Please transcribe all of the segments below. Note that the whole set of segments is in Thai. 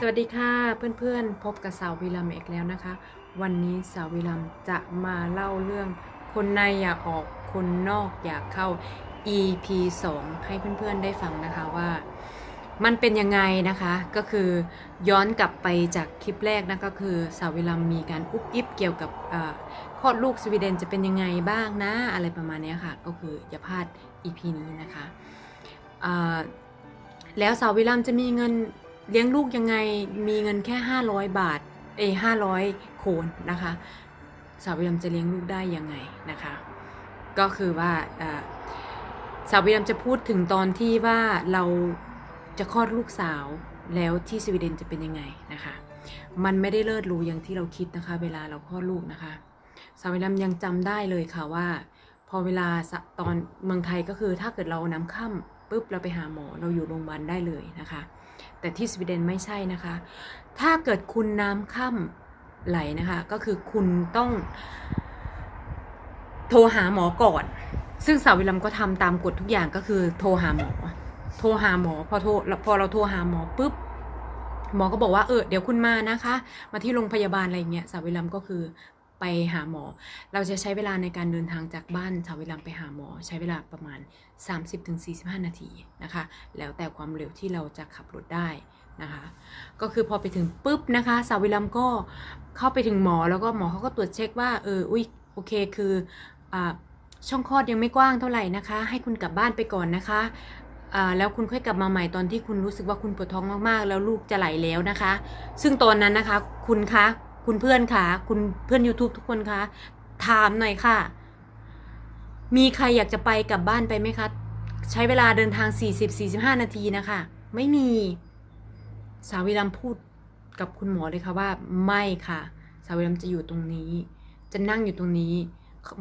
สวัสดีค่ะเพื่อนๆ พบกับสาววิลัมอีกแล้วนะคะ วันนี้สาววิลัมจะมาเล่าเรื่องคนในอยากออกคนนอกอยากเข้า EP 2 ให้เพื่อนๆได้ฟังนะคะว่า มันเป็นยังไงนะคะก็คือย้อนกลับไปจากคลิปแรกนะก็คือสาววิลัมมีการอุบอิบเกี่ยวกับเอ่อคลอดลูกสวีเดนจะเป็นยังไงบ้างนะ อะไรประมาณนี้ค่ะ ก็คืออย่าพลาด EP นี้นะคะแล้วสาววิลัมจะมีเงิน เลี้ยงลูกยังไงมีเงินแค่ 500 บาทเอย500โคนนะคะสาววิลัมจะเลี้ยงลูกได้ยังไงนะคะ ก็คือว่าสาววิลัมจะพูดถึงตอนที่ว่าเราจะคลอดลูกสาวแล้วที่สวีเดนจะเป็นยังไงนะคะ มันไม่ได้เลิศหรูอย่างที่เราคิดนะคะ เวลาเราคลอดลูกนะคะสาววิลัมยังจำได้เลยค่ะว่า พอเวลาตอนเมืองไทยก็คือถ้าเกิดเราน้ำค่ำปุ๊บเราไปหาหมอเราอยู่โรงพยาบาลได้เลยนะคะ แต่ที่สวีเดนไม่ใช่นะคะ ถ้าเกิดคุณน้ำค่ำไหลนะคะ ก็คือคุณต้องโทรหาหมอก่อน ซึ่งสาววิลัมก็ทำตามกฎทุกอย่างก็คือโทรหาหมอ โทรหาหมอ พอโทรพอเราโทรหาหมอปุ๊บหมอก็บอกว่าเออเดี๋ยวคุณมานะคะ มาที่โรงพยาบาลอะไรเงี้ยสาววิลัมก็คือ ไปหาหมอ เราจะใช้เวลาในการเดินทางจากบ้านสาววิลัมไปหาหมอ ใช้เวลาประมาณ 30-45 นาทีนะคะ แล้วแต่ความเร็วที่เราจะขับรถได้นะคะ ก็คือพอไปถึงปุ๊บนะคะสาววิลัมก็เข้าไปถึงหมอแล้วก็หมอเขาก็ตรวจเช็คว่าเอออุ้ยโอเคคืออช่องคลอดยังไม่กว้างเท่าไหร่นะคะ ให้คุณกลับบ้านไปก่อนนะคะแล้วคุณค่อยกลับมาใหม่ตอนที่คุณรู้สึกว่าคุณปวดท้องมากๆ แล้วลูกจะไหลแล้วนะคะ ซึ่งตอนนั้นนะคะคุณคะ คุณเพื่อนคะคุณเพื่อน YouTube ทุกคนคะถามหน่อยค่ะ มีใครอยากจะไปกลับบ้านไปไหมคะ ใช้เวลาเดินทาง 40-45 นาทีนะคะ ไม่มี สาวิรัมพูดกับคุณหมอเลยค่ะว่าไม่ค่ะ สาวิรัมจะอยู่ตรงนี้ จะนั่งอยู่ตรงนี้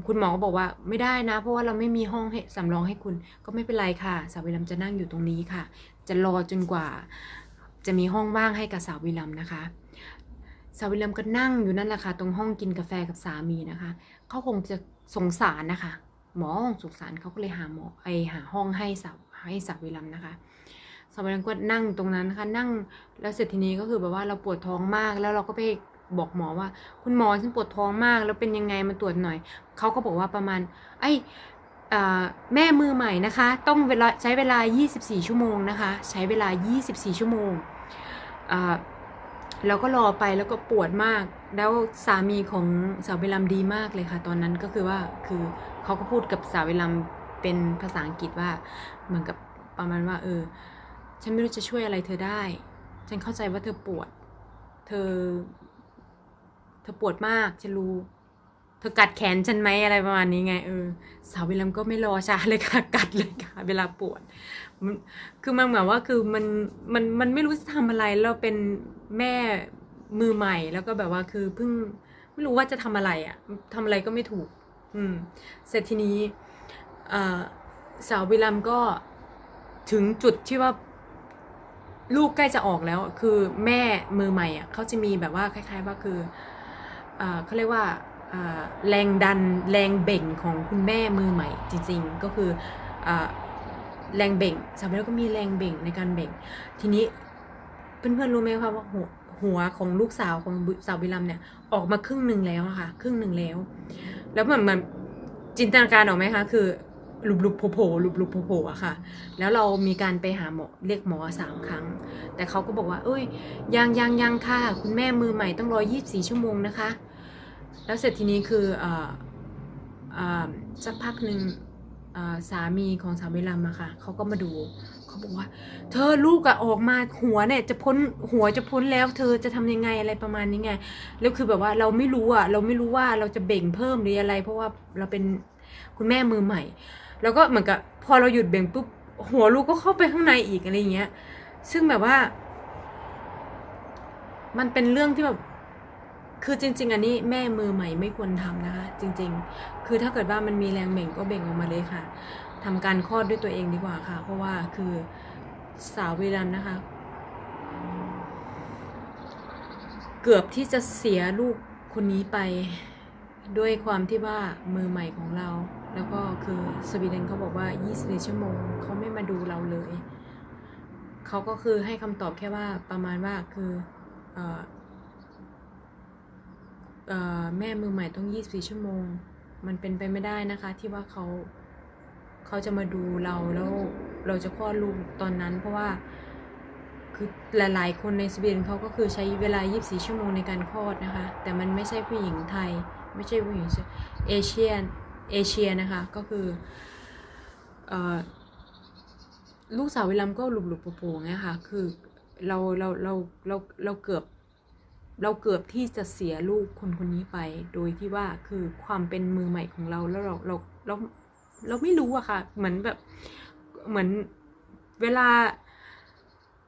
คุณหมอก็บอกว่าไม่ได้นะ เพราะว่าเราไม่มีห้องสำรองให้คุณ ก็ไม่เป็นไรค่ะ สาวิรัมจะนั่งอยู่ตรงนี้ค่ะ จะรอจนกว่า จะมีห้องว่างให้กับสาวิรัมนะคะ สาวิลัมก็นั่งอยู่นั่นแหละค่ะ ตรงห้องกินกาแฟกับสามีนะคะ เขาคงจะสงสารนะคะ หมอคงสงสารเขาก็เลยหาหมอไอหาห้องให้สาวให้สาวิลัมนะคะสาวิลัมก็นั่งตรงนั้นนะคะนั่งแล้วเสร็จทีนี้ก็คือแบบว่าเราปวดท้องมากแล้วเราก็ไปบอกหมอว่า คุณหมอฉันปวดท้องมาก แล้วเป็นยังไงมาตรวจหน่อยเขาก็บอกว่าประมาณ ไออ่าแม่มือใหม่นะคะ ต้องเวลาใช้เวลา 24 ชั่วโมงนะคะ ใช้เวลา 24 ชั่วโมง อ่าแล้วก็รอไปแล้วก็ปวดมาก แล้วสามีของสาวเวลัมดีมากเลยค่ะ ตอนนั้นก็คือว่าคือเขาก็พูดกับสาวเวลัมเป็นภาษาอังกฤษว่าเหมือนกับประมาณว่าเออ ฉันไม่รู้จะช่วยอะไรเธอได้ ฉันเข้าใจว่าเธอปวด เธอ เธอปวดมากฉันรู้ ธอกัดแขนฉันไหมอะไรประมาณนี้ไงเออสาวเวลัมก็ไม่รอช้าเลยค่ะกัดเลยค่ะ เวลาปวดมันคือมันเหมือนว่าคือมันมันมันไม่รู้จะทำอะไรเราเป็นแม่มือใหม่แล้วก็แบบว่าคือเพิ่งไม่รู้ว่าจะทำอะไรอะ่ะทำอะไรก็ไม่ถูก อืม เสร็จทีนี้อ่าสาววิลัมก็ถึงจุดที่ว่าลูกใกล้จะออกแล้ว คือแม่มือใหม่อะเขาจะมีแบบว่าคล้าย ๆ ว่าคืออ่าเขาเรียกว่า แรงดันแรงเบ่งของคุณแม่มือใหม่จริง ๆ ก็คืออแรงเบ่งสาวเบลก็มีแรงเบ่งในการเบ่ง ทีนี้เพื่อนๆรู้ไหมคะว่าหัวหัวของลูกสาวของสาวบิลัมเนี่ยออกมาครึ่งหนึ่งแล้วค่ะ ครึ่งหนึ่งแล้ว แล้วเหมือนมันจินตนาการออกไหมคะ คือลุบลุบโผล่โผล่ลุบลุบโผล่อะค่ะ แล้วเรามีการไปหาหมอเรียกหมอสามครั้ง แต่เขาก็บอกว่า เอ้ยยังยังยังค่ะ คุณแม่มือใหม่ต้องรอยี่สิบสี่ชั่วโมงนะคะ แล้วเสร็จทีนี้คืออสักพักหนึ่งสามีของสามีลัมอะค่ะเขาก็มาดูเขาบอกว่า เธอลูกอะออกมาหัวเนี่ยจะพ้นหัวจะพ้นแล้ว เธอจะทำยังไงอะไรประมาณนี้ไงแล้วคือแบบว่าเราไม่รู้อะเราไม่รู้ว่าเราจะเบ่งเพิ่มหรืออะไร เพราะว่าเราเป็นคุณแม่มือใหม่ แล้วก็เหมือนกับพอเราหยุดเบ่งปุ๊บหัวลูกก็เข้าไปข้างในอีกอะไรอย่างเงี้ย ซึ่งแบบว่า มันเป็นเรื่องที่แบบ คือจริง ๆ อันนี้แม่มือใหม่ไม่ควรทำนะคะ จริง ๆ คือถ้าเกิดว่ามันมีแรงเบ่งก็เบ่งออกมาเลยค่ะทำการคลอดด้วยตัวเองดีกว่าค่ะ เพราะว่าคือสาววีรัมนะคะ เกือบที่จะเสียลูกคนนี้ไปด้วยความที่ว่ามือใหม่ของเรา แล้วก็คือสวีเดนเขาบอกว่า 24 ชั่วโมงเขาไม่มาดูเราเลย เขาก็คือให้คำตอบแค่ว่าประมาณว่าคือเอ่อเอ่อ แม่มือใหม่ต้อง 24 ชั่วโมง มันเป็นไปไม่ได้นะคะ ที่ว่าเขาเขาจะมาดูเราแล้วเราจะคลอดลูกตอนนั้น เพราะว่าคือหลาย ๆ คนในสวีเดนเขาก็คือใช้เวลา 24 ชั่วโมงในการคลอดนะคะ แต่มันไม่ใช่ผู้หญิงไทย ไม่ใช่ผู้หญิงเอเชียนเอเชียนะคะ ก็คืออลูกสาววิลัมก็หลุบหลุบโผล่ๆไงค่ะ คือเราเราเราเราเราเกือบ เราเกือบที่จะเสียลูกคนคนนี้ไป โดยที่ว่าคือความเป็นมือใหม่ของเราแล้วเราเราเราเราไม่รู้อะค่ะ เหมือนแบบเหมือนเวลา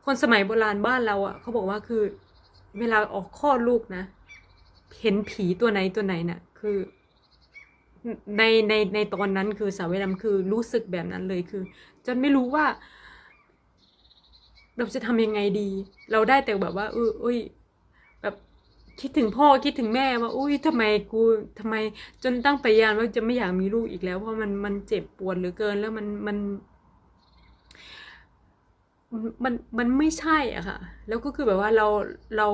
คนสมัยโบราณบ้านเราอะเขาบอกว่าคือ เวลาออกคลอดลูกนะ เห็นผีตัวไหนตัวไหนน่ะ คือในในในตอนนั้นคือสาวเวลัมคือรู้สึกแบบนั้นเลยคือจนไม่รู้ว่า เราจะทำยังไงดี เราได้แต่แบบว่าเอออุ้ย คิดถึงพ่อคิดถึงแม่ว่าอุ้ยทำไมกูทำไมจนตั้งปฏิญาณว่าจะไม่อยากมีลูกอีกแล้ว เพราะมันมันเจ็บปวดเหลือเกินแล้วมันมัน มันมันไม่ใช่อะค่ะ แล้วก็คือแบบว่าเราเรา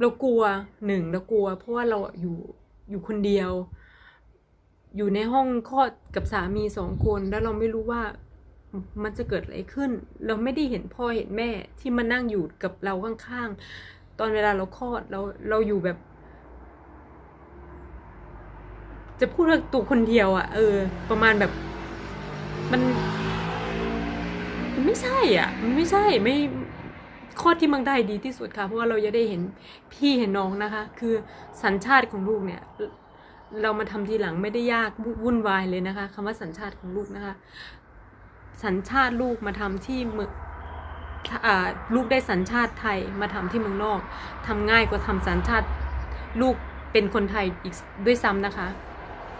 เรากลัวหนึ่งเรากลัว เพราะว่าเราอยู่อยู่คนเดียว อยู่ในห้องคลอดกับสามีสองคนแล้วเราไม่รู้ว่า มันจะเกิดอะไรขึ้น เราไม่ได้เห็นพ่อเห็นแม่ที่มานั่งอยู่กับเราข้างๆ ตอนเวลาเราคลอดเราเราอยู่แบบ จะพูดว่าตัวคนเดียวอะ่ะ เออ ประมาณแบบ มัน มันไม่ใช่อะ มันไม่ใช่ไม่ข้อดที่เมังได้ดีที่สุดค่ะ เพราะว่าเราจะได้เห็นพี่เห็นน้องนะคะ คือสัญชาติของลูกเนี่ย เรามาทำทีหลังไม่ได้ยากวุ่นวายเลยนะคะคำว่าสัญชาติของลูกนะคะ สัญชาติลูกมาทำที่เมืองลูกได้สัญชาติไทยมาทำที่เมืองนอกทำง่ายกว่าทำสัญชาติลูกเป็นคนไทยอีกด้วยซ้ำนะคะ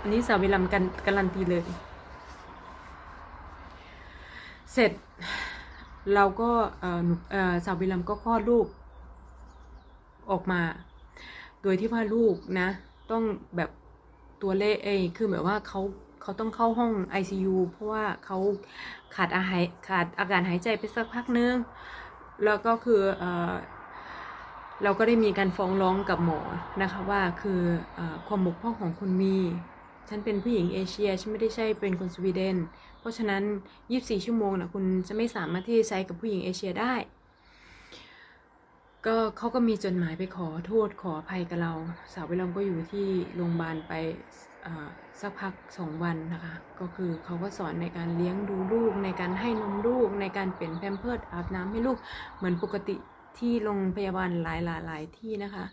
อันนี้สาวิลัมกันการันตีเลย เสร็จเราก็สาววิลัมก็คลอดลูกออกมา โดยที่ว่าลูกนะ ต้องแบบตัวเลขเอคือแบบว่าเขา เขาต้องเข้าห้อง ICU เพราะว่าเขาขาดอาหายขาดอากาศหายใจไปสักพักนึง แล้วก็คือเออเราก็ได้มีการฟ้องร้องกับหมอนะคะว่าคืออความบกพร่องของคุณมี ฉันเป็นผู้หญิงเอเชีย ฉันไม่ได้ใช่เป็นคนสวีเดน เพราะฉะนั้น 24 ชั่วโมงนะคุณจะไม่สามารถที่จะใช้กับผู้หญิงเอเชียได้ ก็เขาก็มีจดหมายไปขอโทษขออภัยกับเรา สาวเวลอมก็อยู่ที่โรงพยาบาลไป สักพักสองวันนะคะ ก็คือเขาก็สอนในการเลี้ยงดูลูก ในการให้นมลูก ในการเปลี่ยนแพมเพิร์ดอาบน้ำให้ลูกเหมือนปกติที่โรงพยาบาลหลายหลายหลายที่นะคะ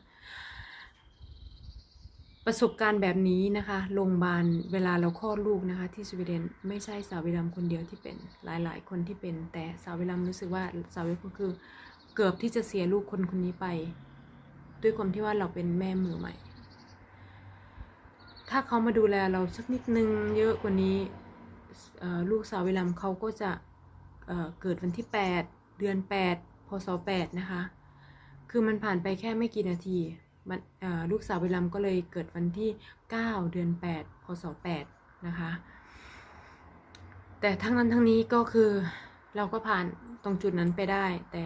ประสบการณ์แบบนี้นะคะโรงพยาบาลเวลาเราคลอดลูกนะคะ ที่สวีเดนไม่ใช่สาววิลัมคนเดียวที่เป็นหลายๆ คนที่เป็น แต่สาววิลัมรู้สึกว่าสาววิลัมก็คือเกือบที่จะเสียลูกคนคนนี้ไป ด้วยความที่ว่าเราเป็นแม่มือใหม่ ถ้าเขามาดูแลเราสักนิดนึงเยอะกว่านี้ลูกสาววิลัมเขาก็จะเเกิดวันที่ 8 เดือน 8 พศ 8 นะคะ คือมันผ่านไปแค่ไม่กี่นาทีลูกสาววิลัมก็เลยเกิดวันที่ 9 เดือน 8 พศ 8 นะคะ แต่ทั้งนั้นทั้งนี้ก็คือเราก็ผ่านตรงจุดนั้นไปได้ แต่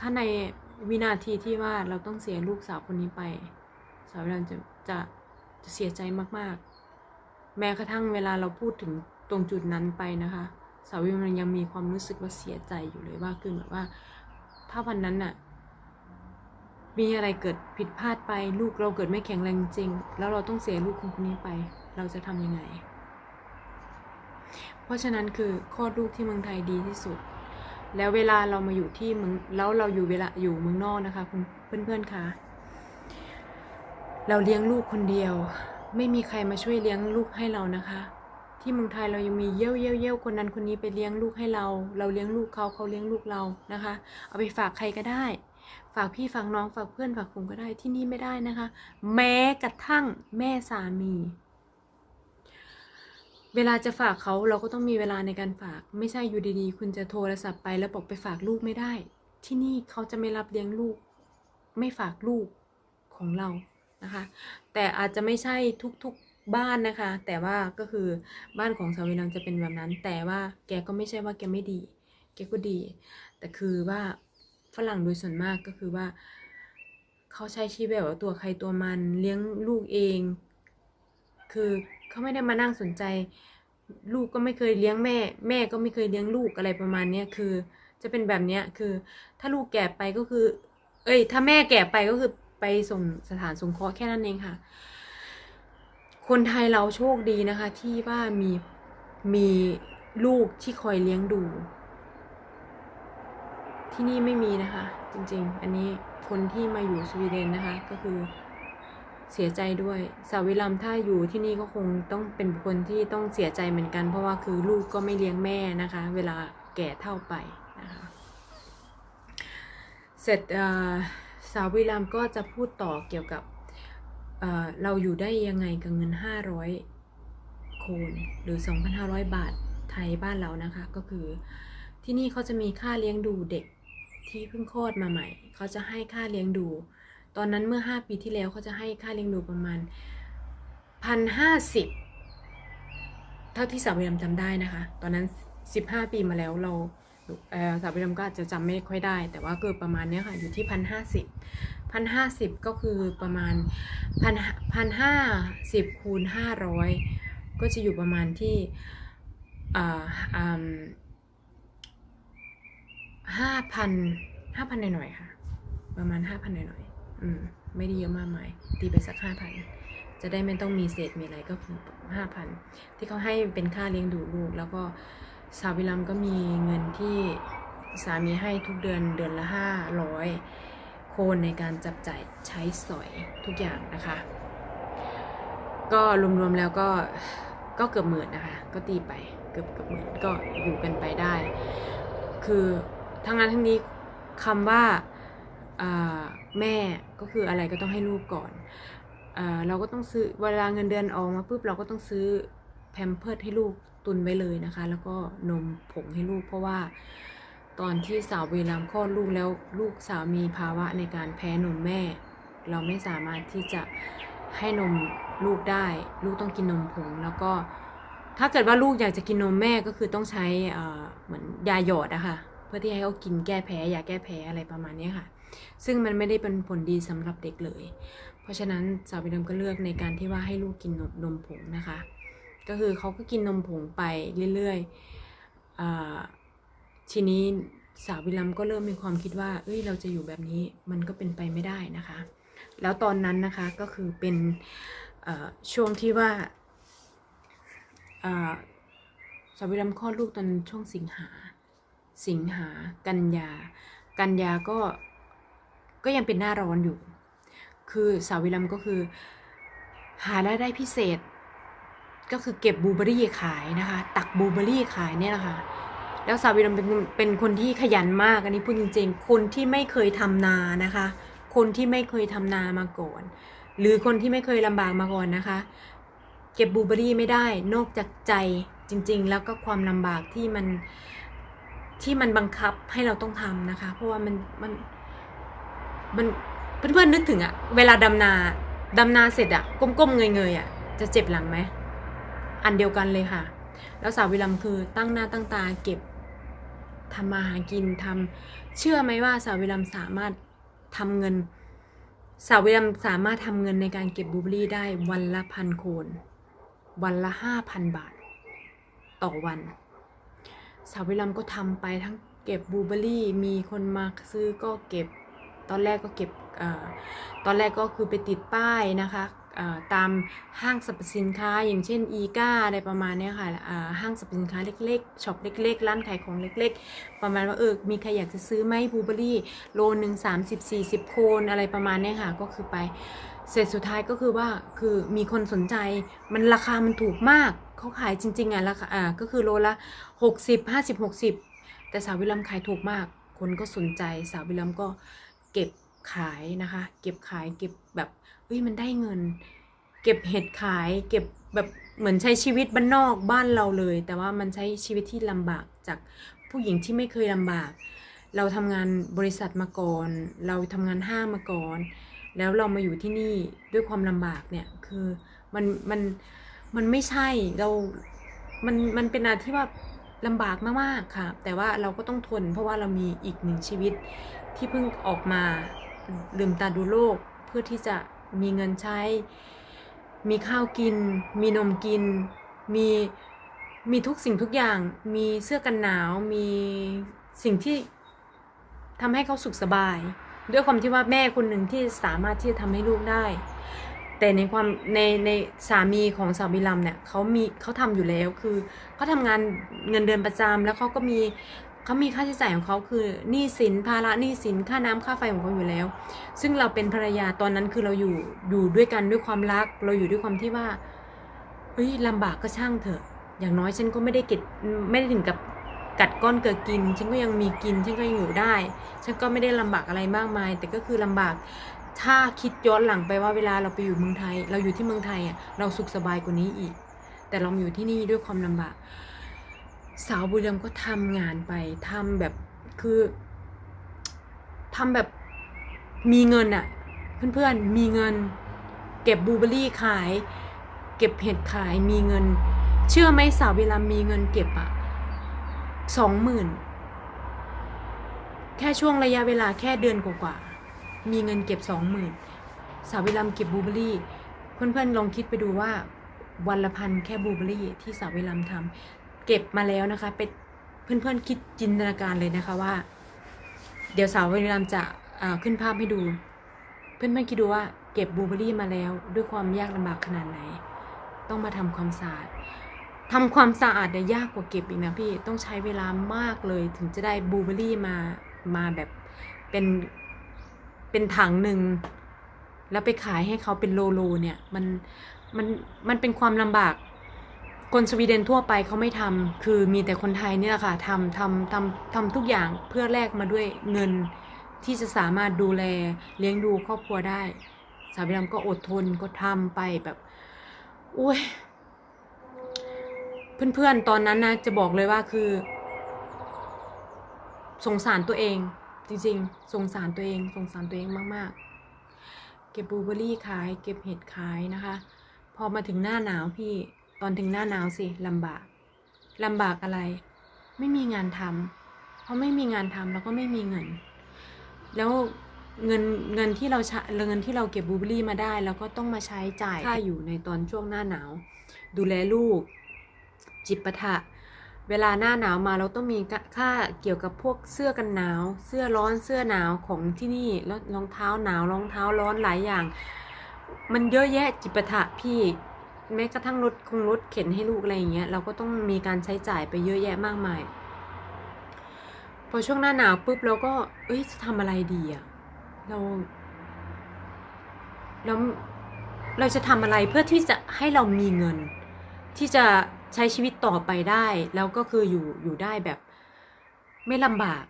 ถ้าในวินาทีที่ว่าเราต้องเสียลูกสาวคนนี้ไป สาววิลัมจะจะ จะเสียใจมากๆ แม้กระทั่งเวลาเราพูดถึงตรงจุดนั้นไปนะคะสาววิลัมยังมีความรู้สึกว่าเสียใจอยู่เลยว่าคือแบบว่า ถ้าวันนั้นน่ะ มีอะไรเกิดผิดพลาดไป ลูกเราเกิดไม่แข็งแรงจริง แล้วเราต้องเสียลูกคนคนนี้ไป เราจะทำยังไง เพราะฉะนั้นคือคลอดลูกที่เมืองไทยดีที่สุด แล้วเวลาเรามาอยู่ที่เมืองแล้วเราอยู่เวลาอยู่เมืองนอกนะคะคุณเพื่อนๆคะ เราเลี้ยงลูกคนเดียว ไม่มีใครมาช่วยเลี้ยงลูกให้เรานะคะ ที่เมืองไทยเรายังมีเย่ยวเย่ยวเย่ยวคนนั้นคนนี้ไปเลี้ยงลูกให้เรา เราเลี้ยงลูกเขาเขาเลี้ยงลูกเรานะคะ เอาไปฝากใครก็ได้ ฝากพี่ฝากน้องฝากเพื่อนฝากผมก็ได้ที่นี่ไม่ได้นะคะ แม้กระทั่งแม่สามี เวลาจะฝากเขาเราก็ต้องมีเวลาในการฝาก ไม่ใช่อยู่ดีๆ คุณจะโทรศัพท์ไปแล้วบอกไปฝากลูกไม่ได้ ที่นี่เขาจะไม่รับเลี้ยงลูก ไม่ฝากลูกของเรา นะคะ แต่อาจจะไม่ใช่ทุกๆบ้านนะคะ แต่ว่าก็คือบ้านของสาวิรัมจะเป็นแบบนั้น แต่ว่าแกก็ไม่ใช่ว่าแกไม่ดี แกก็ดี แต่คือว่าฝรั่งโดยส่วนมากก็คือว่า เขาใช้ชีวิตแบบว่าตัวใครตัวมันเลี้ยงลูกเอง คือเขาไม่ได้มานั่งสนใจ ลูกก็ไม่เคยเลี้ยงแม่ แม่ก็ไม่เคยเลี้ยงลูกอะไรประมาณเนี้ยคือจะเป็นแบบเนี้ยคือถ้าลูกแก่ไปก็คือ เอ้ย ถ้าแม่แก่ไปก็คือ ไปส่งสถานสงเคราะห์แค่นั้นเองค่ะ คนไทยเราโชคดีนะคะ ที่ว่ามีมีลูกที่คอยเลี้ยงดู ที่นี่ไม่มีนะคะ จริงๆ อันนี้คนที่มาอยู่สวีเดนนะคะ ก็คือเสียใจด้วยสาวิลัมถ้าอยู่ที่นี่ก็คงต้องเป็นคคลที่ต้องเสียใจเหมือนกัน เพราะว่าคือลูกก็ไม่เลี้ยงแม่นะคะ เวลาแก่เท่าไปนะคะ เสร็จอ่อ สาววิรามก็จะพูดต่อเกี่ยวกับเเราอยู่ได้ยังไงกับเงิน 500 โคนหรือ 2,500 บาทไทยบ้านเรานะคะ ก็คือที่นี่เขาจะมีค่าเลี้ยงดูเด็กที่เพิ่งคลอดมาใหม่ เขาจะให้ค่าเลี้ยงดู ตอนนั้นเมื่อ 5 ปีที่แล้วเขาจะให้ค่าเลี้ยงดูประมาณพันห้าสิบเท่าที่สาววิรามจำได้นะคะ ตอนนั้น 15 ปีมาแล้วเรา สาววิลมก็อาจจะจำไม่ค่อยได้ แต่ว่าเกิดประมาณเนี้ยค่ะอยู่ที่พันห้าสิบพันห้าสิบก็คือประมาณพันพันห้าสิบคูณห้าร้อยก็จะอยู่ประมาณที่อ่าอ่าห้าพันห้าพันหน่อยๆค่ะ ประมาณห้าพันหน่อยๆอืมไม่ได้เยอะมากมายตีไปสักห้าพันจะได้ไม่ต้องมีเศษมีอะไรก็คือห้าพันที่เขาให้เป็นค่าเลี้ยงดูลูกแล้วก็ สาววิลัมก็มีเงินที่สามีให้ทุกเดือนเดือนละห้าร้อยโคนในการจับจ่ายใช้สอยทุกอย่างนะคะ ก็รวมๆแล้วก็ก็เกือบหมื่นนะคะ ก็ตีไปเกือบเกือบหมื่นก็อยู่กันไปได้ คือทั้งนั้นทั้งนี้คำว่าแม่ก็คืออะไรก็ต้องให้ลูกก่อนอเราก็ต้องซื้อเวลาเงินเดือนออกมาปุ๊บเราก็ต้องซื้อแพมเพิร์ดให้ลูก ตุนไว้เลยนะคะ แล้วก็นมผงให้ลูก เพราะว่าตอนที่สาวเวลามคลอดลูกแล้วลูกสาวมีภาวะในการแพ้นมแม่ เราไม่สามารถที่จะให้นมลูกได้ ลูกต้องกินนมผง แล้วก็ถ้าเกิดว่าลูกอยากจะกินนมแม่ก็คือต้องใช้เหมือนยาหยอดอะคะเพื่อที่ให้เขากินแก้แพ้ยาแก้แพ้อะไรประมาณนี้ค่ะ ซึ่งมันไม่ได้เป็นผลดีสำหรับเด็กเลย เพราะฉะนั้นสาววิลมก็เลือกในการที่ว่าให้ลูกกินนมนมผงนะคะ ก็คือเขาก็กินนมผงไปเรื่อยๆทีนี้สาววิลัมก็เริ่มมีความคิดว่า เอ้ยเราจะอยู่แบบนี้มันก็เป็นไปไม่ได้นะคะ แล้วตอนนั้นนะคะก็คือเป็นช่วงที่ว่าอ่าสาววิลัมคลอดลูกตอนช่วงสิงหา สิงหา กันยา กันยาก็ก็ยังเป็นหน้าร้อนอยู่ คือสาววิลัมก็คือ หารายได้พิเศษ ก็คือเก็บบูเบอรี่ขายนะคะ ตักบูเบอรี่ขายเนี่ยแหละค่ะแล้วสาววิรัมเป็นเป็นคนที่ขยันมากอันนี้พูดจริง ๆ คนที่ไม่เคยทำนานะคะ คนที่ไม่เคยทำนามาก่อน หรือคนที่ไม่เคยลำบากมาก่อนนะคะ เก็บบูเบอรี่ไม่ได้นอกจากใจจริง ๆ แล้วก็ความลำบากที่มันที่มันบังคับให้เราต้องทำนะคะ เพราะว่ามันมันมันเพื่อนๆนึกถึงอะเวลาดำนาดำนาเสร็จอะก้มๆเงยๆอะจะเจ็บหลังไหม อันเดียวกันเลยค่ะ แล้วสาววิลัมคือตั้งหน้าตั้งตาเก็บทำมาหากินทำเชื่อไหมว่าสาววิลัมสามารถทำเงิน สาววิลัมสามารถทำเงินในการเก็บบูเบอรี่ได้วันละพันโคน วันละห้าพันบาท ต่อวัน สาววิลัมก็ทำไปทั้งเก็บบูเบอรี่ มีคนมาซื้อก็เก็บ ตอนแรกก็เก็บอตอนแรกก็คือไปติดป้ายนะคะ ตามห้างสรรพสินค้า อย่างเช่นอีกาอะไรประมาณเนี้ยค่ะห้างสรรพสินค้าเล็กๆช็อปเล็ก ๆ ร้านขายของเล็ก ๆ ประมาณว่าเออมีใครอยากจะซื้อไหมบูเบอรี่โลหนึ่งสามสิบสี่สิบโคนอะไรประมาณเนี้ยค่ะก็คือไปเสร็จสุดท้ายก็คือว่าคือมีคนสนใจมันราคามันถูกมากเขาขายจริง ๆอะราคาอ่าก็คือโลละหกสิบห้าสิบหกสิบแต่สาววิลัมขายถูกมาก คนก็สนใจสาววิลัมก็เก็บ ขายนะคะ เก็บขายเก็บแบบเฮ้ยมันได้เงิน เก็บเห็ดขาย เก็บแบบเหมือนใช้ชีวิตบ้านนอกบ้านเราเลย แต่ว่ามันใช้ชีวิตที่ลำบากจากผู้หญิงที่ไม่เคยลำบาก เราทำงานบริษัทมาก่อน เราทำงานห้างมาก่อน แล้วเรามาอยู่ที่นี่ด้วยความลำบากเนี่ยคือมันมันมันไม่ใช่เรา มันมันเป็นอะไรที่ว่าลำบากมากๆค่ะ แต่ว่าเราก็ต้องทนเพราะว่าเรามีอีกหนึ่งชีวิตที่เพิ่งออกมา ลืมตาดูโลกเพื่อที่จะมีเงินใช้ มีข้าวกิน มีนมกิน มีมีทุกสิ่งทุกอย่าง มีเสื้อกันหนาว มีสิ่งที่ทำให้เขาสุขสบาย ด้วยความที่ว่าแม่คนหนึ่งที่สามารถที่จะทำให้ลูกได้ แต่ในความในในสามีของสาวบิลัมเนี่ยเขามีเขาทำอยู่แล้วคือเขาทำงานเงินเดือนประจำแล้วเขาก็มี เขามีค่าใช้จ่ายของเขาคือหนี้สินภาระหนี้สินค่าน้ำค่าไฟของเขาอยู่แล้ว ซึ่งเราเป็นภรรยาตอนนั้นคือเราอยู่อยู่ด้วยกันด้วยความรัก เราอยู่ด้วยความที่ว่าเฮ้ยลำบากก็ช่างเถอะ อย่างน้อยฉันก็ไม่ได้เก็บไม่ได้ถึงกับกัดก้อนเกลือกิน ฉันก็ยังมีกิน ฉันก็ยังอยู่ได้ ฉันก็ไม่ได้ลำบากอะไรมากมาย แต่ก็คือลำบาก ถ้าคิดย้อนหลังไปว่าเวลาเราไปอยู่เมืองไทย เราอยู่ที่เมืองไทยอะ เราสุขสบายกว่านี้อีก แต่เรามาอยู่ที่นี่ด้วยความลำบาก สาวบุรีรัมก็ทำงานไปทำแบบคือทำแบบมีเงินอะเพื่อนๆมีเงิน เก็บบูเบอรี่ขาย เก็บเห็ดขายมีเงิน เชื่อไหมสาวเวลามีเงินเก็บอะสองหมื่นแค่ช่วงระยะเวลาแค่เดือนกว่าๆมีเงินเก็บสองหมื่นสาวเวลาเก็บบูเบอรี่ เพื่อนๆลองคิดไปดูว่าวันละพันแค่บูเบอรี่ที่สาวเวลามทำ เก็บมาแล้วนะคะเป็นเพื่อนๆคิดจินตนาการเลยนะคะว่า เดี๋ยวสาวเวลามจะอ่าขึ้นภาพให้ดู เพื่อนๆคิดดูว่าเก็บบลูเบอรี่มาแล้วด้วยความยากลำบากขนาดไหน ต้องมาทำความสะอาดทำความสะอาดเนี่ยยากกว่าเก็บอีกนะพี่ต้องใช้เวลามากเลยถึงจะได้บลูเบอรี่มามาแบบเป็นเป็นถังหนึ่งแล้วไปขายให้เขาเป็นโลโลเนี่ยมันมันมันเป็นความลำบาก คนสวีเดนทั่วไปเขาไม่ทำคือมีแต่คนไทยเนี่ยค่ะทำทำทำทำทุกอย่างเพื่อแลกมาด้วยเงินที่จะสามารถดูแลเลี้ยงดูครอบครัวได้ สาวบิลัมก็อดทนก็ทำไปแบบอุ้ยเพื่อนๆตอนนั้นนะจะบอกเลยว่าคือ สงสารตัวเอง จริงๆ สงสารตัวเอง สงสารตัวเองมากๆ เก็บบลูเบอรรี่ขาย เก็บเห็ดขายนะคะ พอมาถึงหน้าหนาวพี่ ตอนถึงหน้าหนาวสิลำบากลำบากอะไร ไม่มีงานทำเพราะไม่มีงานทำแล้วก็ไม่มีเงิน แล้วเงินเงินที่เราใช้เงินที่เราเก็บบลูเบอรรี่มาได้เราก็ต้องมาใช้จ่ายค่าอยู่ในตอนช่วงหน้าหนาว ดูแลลูก จิปาถะเวลาหน้าหนาวมาเราต้องมีค่าเกี่ยวกับพวกเสื้อกันหนาว เสื้อร้อนเสื้อหนาวของที่นี่แล้วรองเท้าหนาวรองเท้าร้อนหลายอย่าง มันเยอะแยะจิปาถะพี่ แม้กระทั่งรถคงรถเข็นให้ลูกอะไรอย่างเงี้ยเราก็ต้องมีการใช้จ่ายไปเยอะแยะมากมาย พอช่วงหน้าหนาวปุ๊บเราก็ เอ้ยจะทำอะไรดีอะเราเราเราจะทำอะไรเพื่อที่จะให้เรามีเงิน ที่จะใช้ชีวิตต่อไปได้ แล้วก็คืออยู่อยู่ได้แบบไม่ลำบาก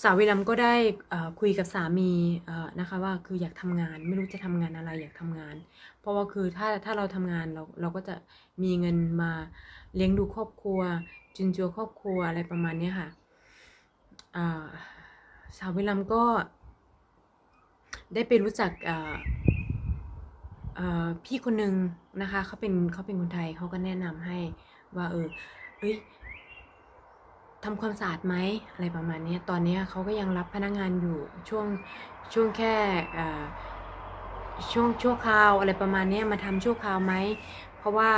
สาววิลัมก็ได้คุยกับสามีนะคะว่าคืออยากทำงาน ไม่รู้จะทำงานอะไรอยากทำงาน เพราะว่าคือถ้าถ้าเราทำงานเราเราก็จะมีเงินมาเลี้ยงดูครอบครัว จุนเจือครอบครัวอะไรประมาณนี้ค่ะสาววิลัมก็ได้ไปรู้จักพี่คนหนึ่งนะคะเขาเป็นเขาเป็นคนไทยเขาก็แนะนำให้ว่าเออเฮ้ย ทำความสะอาดไหมอะไรประมาณนี้ ตอนนี้เขาก็ยังรับพนักงานอยู่ช่วงช่วงแค่ช่วงชั่วคราวอะไรประมาณนี้มาทำชั่วคราวไหมเพราะว่า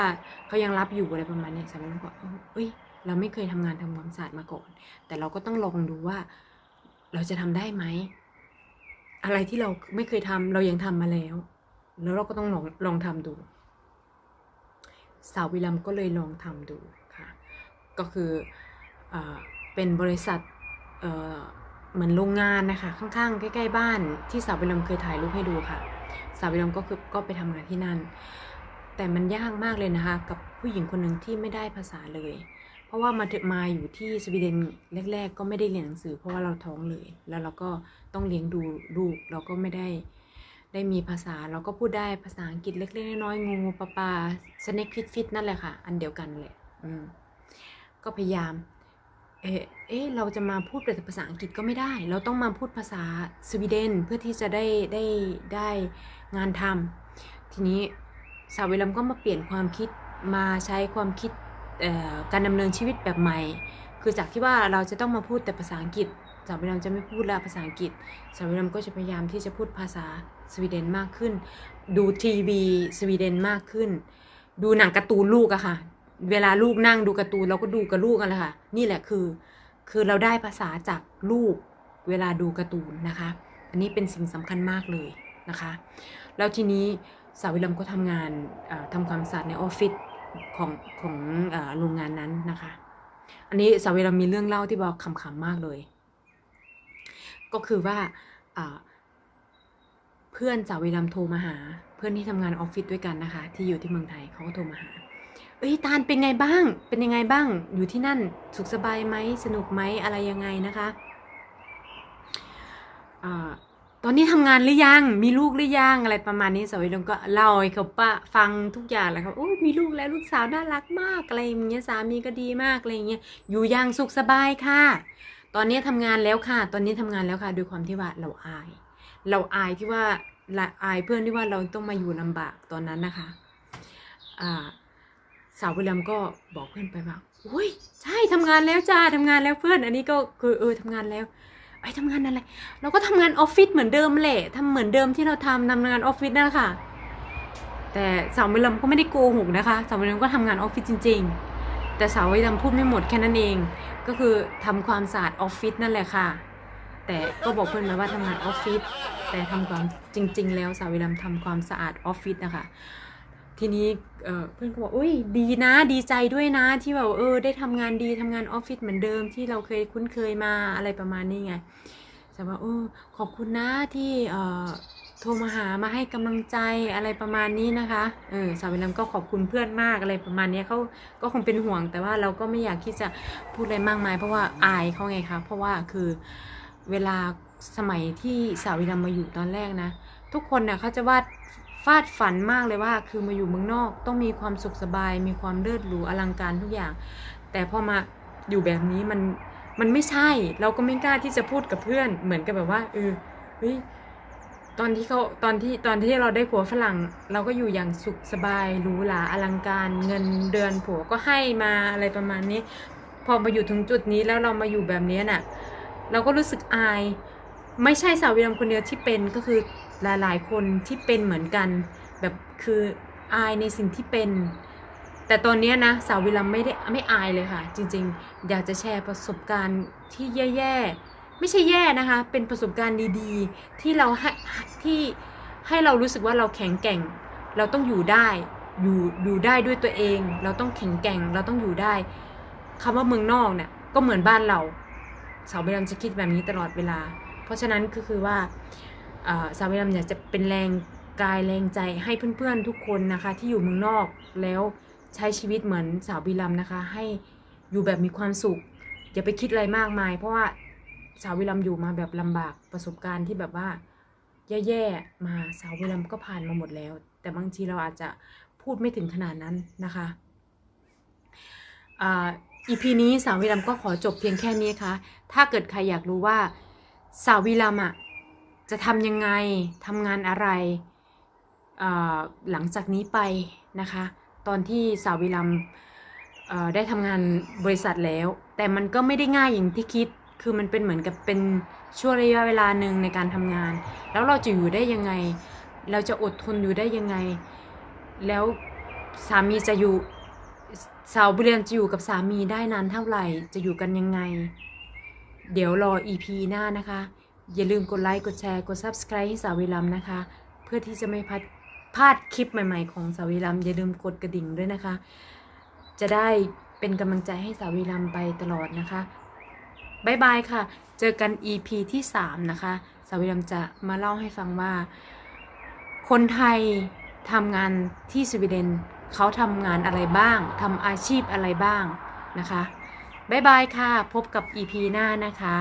เขายังรับอยู่อะไรประมาณนี้สามีก็เอ้ยเราไม่เคยทำงานทำความสะอาดมาก่อน แต่เราก็ต้องลองดูว่า เราจะทำได้ไหมอะไรที่เราไม่เคยทำเรายังทำมาแล้ว แล้วเราก็ต้องลองลองทำดู สาววิลัมก็เลยลองทำดูค่ะ ก็คือ เป็นบริษัทเหมือนโรงงานนะคะ ข้างๆ ใกล้ๆบ้านที่สาววิลมเคยถ่ายรูปให้ดูค่ะ สาววิลมก็คือก็ไปทำงานที่นั่น แต่มันยากมากเลยนะคะ กับผู้หญิงคนหนึ่งที่ไม่ได้ภาษาเลย เพราะว่ามาถึงมาอยู่ที่สวีเดนแรก ๆ ก็ไม่ได้เรียนหนังสือ เพราะว่าเราท้องเลย แล้วเราก็ต้องเลี้ยงดูลูกเราก็ไม่ได้ได้มีภาษาเราก็พูดได้ภาษาอังกฤษเล็กๆน้อยๆงูปลาปลาสเน็กฟิตฟิตนั่นแหละค่ะ อันเดียวกันแหละอืมก็พยายาม เอะเอ๊ะเราจะมาพูดแต่ภาษาอังกฤษก็ไม่ได้ เราต้องมาพูดภาษาสวีเดนเพื่อที่จะได้ได้ได้งานทำทีนี้สาวเวลัมก็มาเปลี่ยนความคิดมาใช้ความคิดการดำเนินชีวิตแบบใหม่ คือจากที่ว่าเราจะต้องมาพูดแต่ภาษาอังกฤษสาวเวลัมจะไม่พูดล้วภาษาอังกฤษสาวเวลัมก็จะพยายามที่จะพูดภาษาสวีเดนมากขึ้น ดูทีวีสวีเดนมากขึ้น ดูหนังการ์ตูนลูกอะค่ะ เวลาลูกนั่งดูการ์ตูนเราก็ดูกับลูกกันเลยค่ะ นี่แหละคือ คือเราได้ภาษาจากลูกเวลาดูการ์ตูนนะคะ อันนี้เป็นสิ่งสำคัญมากเลยนะคะ แล้วทีนี้สาววิลัมก็ทำงานเอ่อทำความสะอาดในออฟฟิศของของโรงงานนั้นนะคะ อันนี้สาววิลัมมีเรื่องเล่าที่บอกขำๆมากเลย ก็คือว่าเพื่อนสาววิลัมโทรมาหา เพื่อนที่ทำงานออฟฟิศด้วยกันนะคะ ที่อยู่ที่เมืองไทยเขาก็โทรมาหา เอ้ยตาลเป็นไงบ้าง เป็นยังไงบ้าง อยู่ที่นั่นสุขสบายไหมสนุกไหมอะไรยังไงนะคะอตอนนี้ทำงานหรือยัง มีลูกหรือยังอะไรประมาณนี้สาววิลมก็เล่าให้เขาปะฟังทุกอย่างแล้วครับโอ้ยมีลูกแล้วลูกสาวน่ารักมากอะไรอย่างเงี้ยสามีก็ดีมากอะไรอย่างเงี้ยอยู่อย่างสุขสบายค่ะ ตอนนี้ทำงานแล้วค่ะ ตอนนี้ทำงานแล้วค่ะด้วยความที่ว่าเราอาย เราอายที่ว่าละอายเพื่อนที่ว่าเราต้องมาอยู่ลำบากตอนนั้นนะคะอ่า สาววิลเลียมก็บอกเพื่อนไปว่าอุ้ยใช่ทำงานแล้วจ้าทำงานแล้วเพื่อน อันนี้ก็คือเออทำงานแล้วไอ้ทำงานอะไร เราก็ทำงานออฟฟิศเหมือนเดิมแหละทำเหมือนเดิมที่เราทำทำงานออฟฟิศนั่นแหละค่ะ แต่สาววิลเลียมก็ไม่ได้โกหกนะคะสาววิลเลียมก็ทำงานออฟฟิศจริง ๆ แต่สาววิลเลียมพูดไม่หมดแค่นั้นเอง ก็คือทำความสะอาดออฟฟิศนั่นแหละค่ะ แต่ก็บอกเพื่อนไปว่าทำงานออฟฟิศแต่ทำความจริง ๆ แล้วสาววิลเลียมทำความสะอาดออฟฟิศนะคะ ทีนี้เพื่อนก็บอกอุ้ยดีนะ ดีใจด้วยนะที่แบบเออได้ทำงานดีทำงานออฟฟิศเหมือนเดิมที่เราเคยคุ้นเคยมาอะไรประมาณนี้ไงแต่ว่าเออขอบคุณนะที่เออโทรมาหามาให้กำลังใจอะไรประมาณนี้นะคะเออสาววิลัมก็ขอบคุณเพื่อนมากอะไรประมาณนี้เขาก็คงเป็นห่วง แต่ว่าเราก็ไม่อยากที่จะพูดอะไรมากมาย เพราะว่าอายเขาไงคะเพราะว่าคือเวลาสมัยที่สาววิลัมมาอยู่ตอนแรกนะ ทุกคนเนี่ยเขาจะวาด ฟาดฝันมากเลยว่าคือมาอยู่เมืองนอกต้องมีความสุขสบาย มีความเลิศหรูอลังการทุกอย่าง แต่พอมาอยู่แบบนี้มันมันไม่ใช่ เราก็ไม่กล้าที่จะพูดกับเพื่อน เหมือนกับแบบว่าเออเฮ้ยตอนที่เขาตอนที่ตอนที่เราได้ผัวฝรั่ง เราก็อยู่อย่างสุขสบายหรูหราอลังการ เงินเดือนผัวก็ให้มาอะไรประมาณนี้ พอมาอยู่ถึงจุดนี้แล้วเรามาอยู่แบบนี้น่ะ เราก็รู้สึกอาย ไม่ใช่สาววิลัมคนเดียวที่เป็นก็คือ หลายๆ คนที่เป็นเหมือนกันแบบคืออายในสิ่งที่เป็น แต่ตอนนี้นะสาววิลัมไม่ได้ไม่อายเลยค่ะ จริงๆ อยากจะแชร์ประสบการณ์ที่แย่ๆ ไม่ใช่แย่นะคะ เป็นประสบการณ์ดีๆ ที่เราให้ที่ให้เรารู้สึกว่าเราแข็งแกร่ง เราต้องอยู่ได้อยู่อยู่ได้ด้วยตัวเอง เราต้องแข็งแกร่งเราต้องอยู่ได้คำว่าเมืองนอกเนี่ยก็เหมือนบ้านเราสาวเบลัมจะคิดแบบนี้ตลอดเวลา เพราะฉะนั้นก็คือว่า สาวเบลัมอยากจะเป็นแรงกายแรงใจให้เพื่อนๆทุกคนนะคะ ที่อยู่เมืองนอกแล้วใช้ชีวิตเหมือนสาวบิลัมนะคะ ให้อยู่แบบมีความสุข อย่าไปคิดอะไรมากมาย เพราะว่าสาววิลัมอยู่มาแบบลำบากประสบการณ์ที่แบบว่าแย่ๆมาสาววิลัมก็ผ่านมาหมดแล้ว แต่บางทีเราอาจจะพูดไม่ถึงขนาดนั้นนะคะอ่า EP นี้สาววิลัมก็ขอจบเพียงแค่นี้ค่ะ ถ้าเกิดใครอยากรู้ว่าสาววิลัมอะ จะทำยังไงทำงานอะไรหลังจากนี้ไปนะคะ ตอนที่สาววิลัมได้ทำงานบริษัทแล้ว แต่มันก็ไม่ได้ง่ายอย่างที่คิด คือมันเป็นเหมือนกับเป็นช่วงระยะเวลาหนึ่งในการทำงาน แล้วเราจะอยู่ได้ยังไง เราจะอดทนอยู่ได้ยังไง แล้วสามีจะอยู่สาวบุเรียนจะอยู่กับสามีได้นานเท่าไหร่ จะอยู่กันยังไง เดี๋ยวรอ EP หน้านะคะ อย่าลืมกดไลค์ กดแชร์ กด Subscribe ให้สาววิลัมนะคะ เพื่อที่จะไม่พลาดพลาดคลิปใหม่ ๆ ของสาววิลัมอย่าลืมกดกระดิ่งด้วยนะคะ จะได้เป็นกำลังใจให้สาววิลัมไปตลอดนะคะบายบายค่ะ เจอกัน EP ที่ 3 นะคะ สาวิลัมจะมาเล่าให้ฟังว่า คนไทยทำงานที่สวีเดนเขาทำงานอะไรบ้าง ทำอาชีพอะไรบ้างนะคะบายบายค่ะ พบกับ EP หน้านะคะ